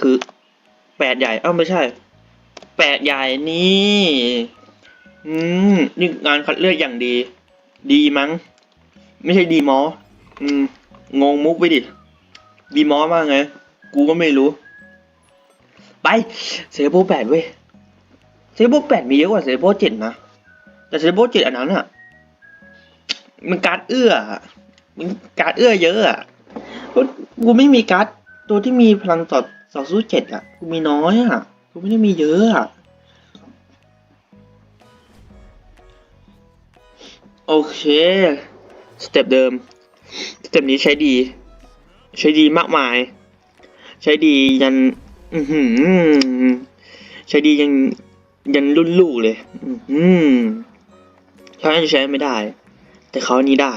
คือแปดใหญ่เอ้าไม่ใช่แปดใหญ่นี่อืมนี่งานคัดเลือกอย่างดี ดีมั้ง ไม่ใช่ดีมอ อืม งงมุกไปดิ ดีมอมากไง กูก็ไม่รู้ ไป เซเลโบแปดเว้ย เซเลโบแปดมีเยอะกว่าเซเลโบเจ็ดนะ แต่เซเลโบเจ็ดอันนั้นอะมันการ์ดเอื้อ มันการ์ดเอื้อเยอะอะก็กูไม่มีการ์ดตัวที่มีพลังต่อ ต่อสู้เจ็ดอะ กูมีน้อยอะ กูไม่ได้มีเยอะอะโอเค สเต็ปเดิม สเต็ปนี้ใช้ดี ใช้ดีมากมาย ใช้ดียัน อือหือ ใช้ดียันยันรุ่นลูกเลย อือหือเขาอาจจะใช้ไม่ได้ แต่เขานี้ได้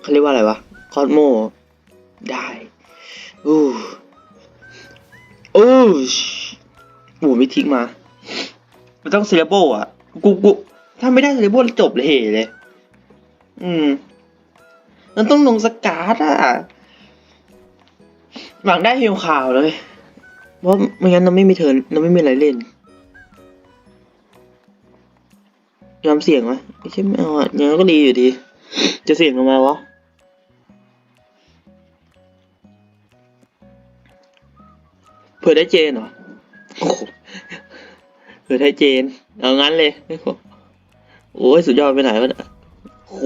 เขาเรียกว่าอะไรวะ คอสโม ได้ อู้อู้หูไม่ทิ้งมา มันต้องเซเลโบอะ กูกูถ้าไม่ได้เซเลโบจบเลยเหเลย อืม มันต้องลงสกาดอะ หวังได้เฮลข่าวเลย เพราะไม่งั้นเราไม่มีเทินเราไม่มีอะไรเล่น ยอมเสี่ยงไหมไม่ใช่ไม่เอาอะยังไงก็ดีอยู่ดี จะเสี่ยงทำไมวะ ผื่อได้เจนเหรอโอ้โหเผื่อได้เจน เอางั้นเลย โอ้ยสุดยอดไปไหนวะเนี่ยโห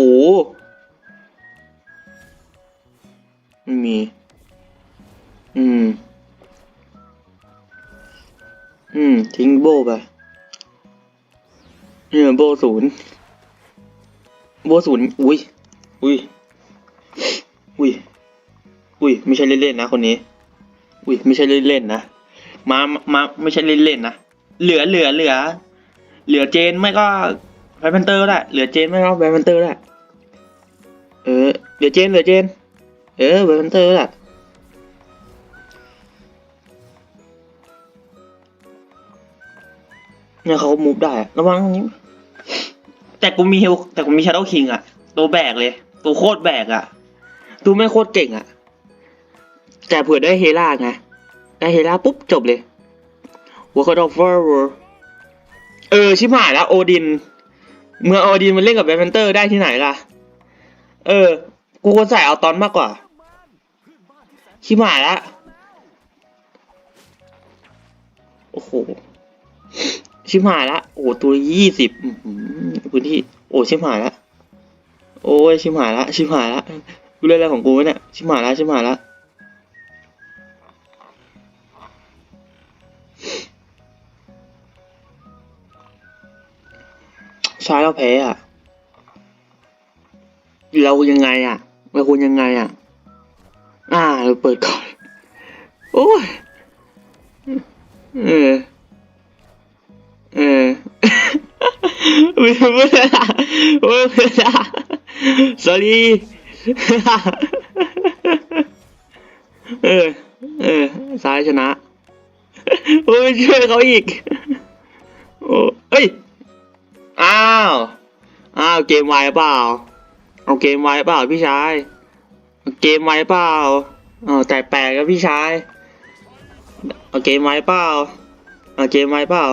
ไม่มี อืม อืม ทิ้งโบไปเนี่ยโบศูนย์โบศูนย์อุ้ย อุ้ย อุ้ย อุ้ย ไม่ใช่เล่นๆนะคนนี้ อุ้ยไม่ใช่เล่นๆนะมามาไม่ใช่เล่นๆนะเหลือเหลือเหลือ เหลือเจนไม่ก็แบนเตอร์ได้เหลือเจนไม่ก็แบนเตอร์ได้เออเหลือเจนเหลือเจน เออแบนเตอร์ได้เนี่ยเขามูฟได้ระวังนี้แต่กูมีเฮลแต่กูมีชาร์ o คิงอะตัวแบกเลย ตัวโคตรแบกอะตัวไม่โคตรเก่งอะ แต่เผื่อได้เฮล่าไง ได้เฮล่าปุ๊บจบเลยหัวคอดอฟเฟร์เออ ชิบหายแล้วโอดิน เมื่อโอดินมันเล่นกับแบนเตอร์ได้ที่ไหนล่ะ เออ กูควรใส่เอาตอนมากกว่า ชิบหายแล้วโอ้โห ชิบหายละ โอ้ตัวยี่สิบพื้นที่ โอ้ ชิบหายละ โอ้ย ชิบหายละ ชิบหายละ กูเล่นอะไรของกูเนี่ย ชิบหายละ ชิบหายละ ช้เราแพ้อะเรายังไงอะเราควรยังไงอะอ่า เราเปิดก่อน โอ้ย เออ เออไม่ไม่ได้ไม่ไม่ได้ sorry เออ เออ ซ้ายชนะ โอ้ยช่วยเขาอีก โอ้เอ้ย อ้าว อ้าวเกมไวเปล่า เอาเกมไวเปล่าพี่ชายเอาเกมไวเปล่าอ๋อแต่แปลกครับพี่ชาย เอาเกมไวเปล่า เอาเกมไวเปล่า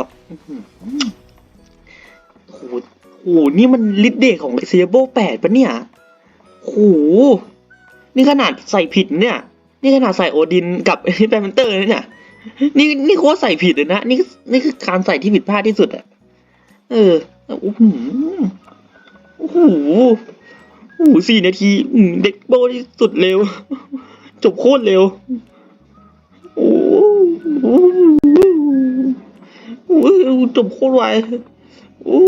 โหโหนี่มันลิดเดทของเซียโบแปดปะเนี่ยโหนี่ขนาดใส่ผิดเนี่ย นี่ขนาดใส่โอดินกับแบนเตอร์เลยเนี่ย นี่นี่โคตรใส่ผิดเลยนะ นี่นี่คือการใส่ที่ผิดพลาดที่สุดอะ เออโอ้โหโอ้โหโอ้โหสี่นาทีเด็กโบที่สุดเร็ว จบโคตรเร็ว โอ้โหโอ้โหจบโคตรไวโอ้